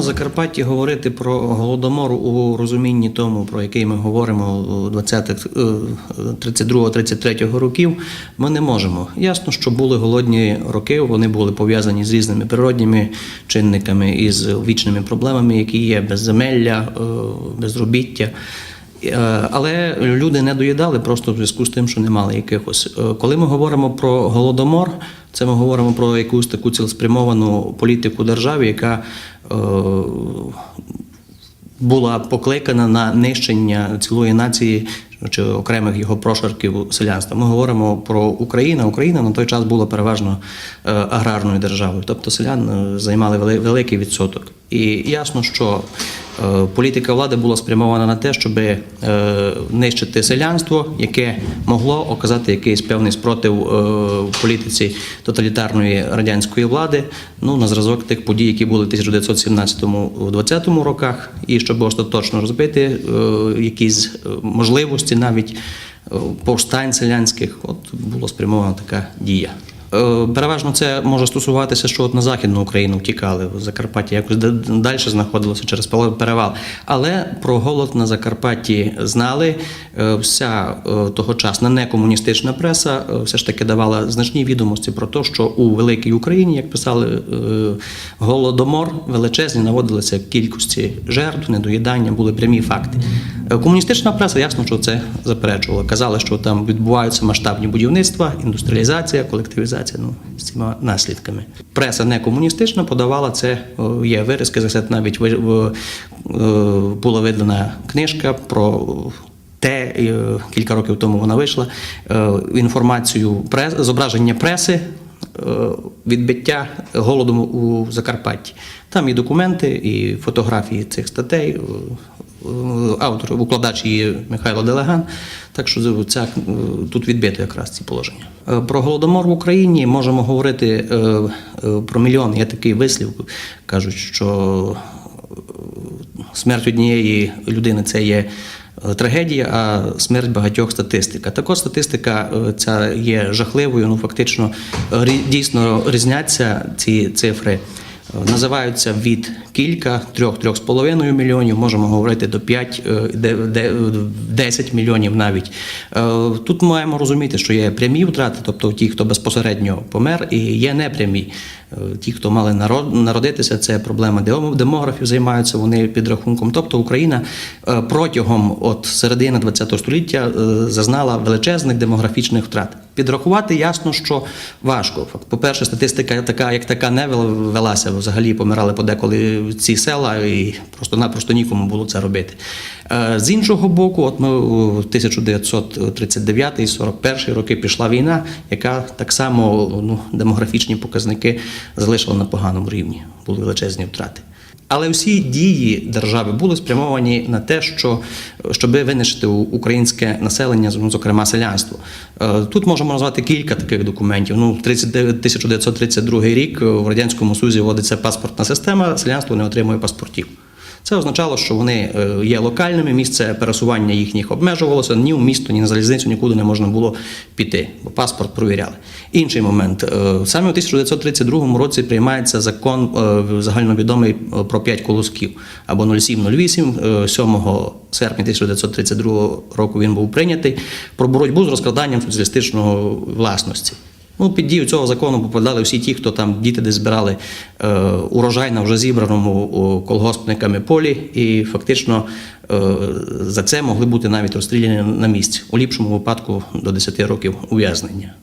на Закарпатті говорити про голодомор у розумінні тому, про який ми говоримо у 20-х, е, 32-33 років, ми не можемо. Ясно, що були голодні роки, вони були пов'язані з різними природніми чинниками і з вічними проблемами, які є безземелля, е, безробіття. Е, Але люди не доїдали просто в зв'язку з тим, що не мали якихось. Е, Коли ми говоримо про голодомор, це ми говоримо про якусь таку цілеспрямовану політику держави, яка е, була покликана на нищення цілої нації чи окремих його прошарків селянства. Ми говоримо про Україну. Україна на той час була переважно аграрною державою, тобто селян займали великий відсоток. І ясно, що е, політика влади була спрямована на те, щоб е, нищити селянство, яке могло оказати якийсь певний спротив е, політиці тоталітарної радянської влади. Ну на зразок тих подій, які були в 1917-20 роках, і щоб остаточно розбити якісь можливості навіть повстань селянських, от була спрямована така дія. Е, Переважно це може стосуватися, що от на Західну Україну втікали, в Закарпатті якось далі знаходилося через перевал. Але про голод на Закарпатті знали. Е, Вся е, тогочасна некомуністична преса все ж таки давала значні відомості про те, що у великій Україні, як писали, голодомор величезні наводилися кількості жертв, недоїдання, були прямі факти. Е, Комуністична преса ясно, що це заперечувала. Казали, що там відбуваються масштабні будівництва, індустріалізація, колективізація ну, з цими наслідками. Преса не комуністична подавала це. Є виразки, за навіть е, була видана книжка про. Те е, кілька років тому вона вийшла е, інформацію прес, зображення преси е, відбиття голоду у Закарпатті. Там і документи, і фотографії цих статей. Е, Автор, укладач її Михайло Делеган. Так що ця, е, тут відбито якраз ці положення. Е, Про голодомор в Україні можемо говорити про мільйон. Є такий вислів, кажуть, що смерть однієї людини це є трагедія, а смерть багатьох статистика. Також статистика ця є жахливою. Ну фактично дійсно різняться ці цифри. Називаються від кілька, трьох, трьох з половиною мільйонів, можемо говорити до 5, е, де- де- 10 мільйонів навіть. Е, Тут маємо розуміти, що є прямі втрати, тобто ті, хто безпосередньо помер, і є непрямі. Е, Ті, хто мали народитися, це проблема демографів, займаються вони підрахунком. Тобто Україна е, протягом от середини ХХ століття е, зазнала величезних демографічних втрат. Підрахувати ясно, що важко. По-перше, статистика така, як така, не вел- велася. Взагалі помирали подеколи ці села, і просто-напросто нікому було це робити. Е, З іншого боку, от ми у 1939 41 роки пішла війна, яка так само ну, демографічні показники залишила на поганому рівні. Були величезні втрати. Але всі дії держави були спрямовані на те, що щоб винищити українське населення, ну, зокрема селянство. Е, Тут можемо назвати кілька таких документів. Ну, 39 1932 рік в радянському Союзі вводиться паспортна система, селянство не отримує паспортів. Це означало, що вони е, є локальними, місце пересування їхніх обмежувалося, ні в місто, ні на залізницю нікуди не можна було піти, бо паспорт провіряли. Інший момент. е, Саме у 1932 році приймається закон е, загальновідомий про п'ять колосків або 0708, е, 7 серпня 1932 року він був прийнятий про боротьбу з розкраданням соціалістичного власності. Ну, під дію цього закону попадали всі ті, хто там діти де збирали е, урожай на вже зібраному о, колгоспниками полі, і фактично е, за це могли бути навіть розстріляні на місці, у ліпшому випадку до 10 років ув'язнення.